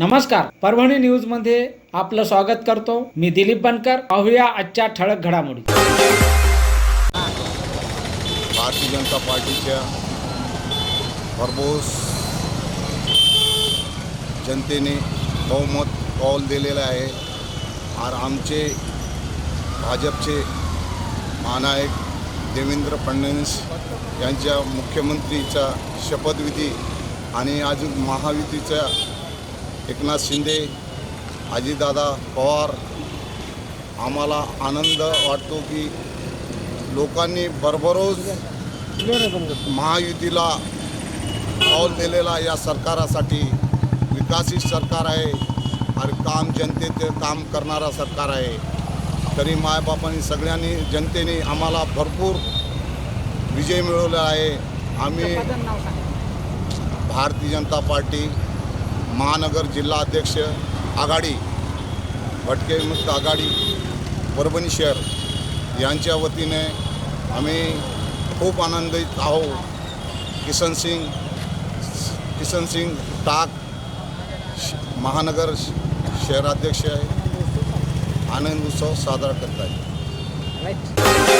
नमस्कार. परभणी न्यूजमध्ये आपलं स्वागत करतो. मी दिलीप बनकर. पाहूया आजच्या ठळक घडामोडी. भारतीय जनता पार्टीच्या भरघोस जनतेने बहुमत कौल दिलेलं आहे. आणि आमचे भाजपचे महानायक देवेंद्र फडणवीस यांच्या मुख्यमंत्रीचा शपथविधी आणि अजून महायुतीचा एकनाथ शिंदे अजितदादा पवार आम्हाला आनंद वाटतो की लोकांनी भरभरोस महायुतीला पाऊल दिलेला या सरकारासाठी विकासित सरकार आहे आणि काम जनतेचं काम करणारा सरकार आहे. तरी मायबापांनी सगळ्यांनी जनतेने आम्हाला भरपूर विजय मिळवला आहे. आम्ही भारतीय जनता पार्टी महानगर जिल्हा अध्यक्ष आघाडी भटके मुक्त आघाडी परभणी शहर यांच्या वतीने आम्ही खूप आनंदित आहोत. किसन सिंग किसन सिंग टाक श- महानगर श- शहराध्यक्ष आहे. आनंद उत्सव साजरा करत आहे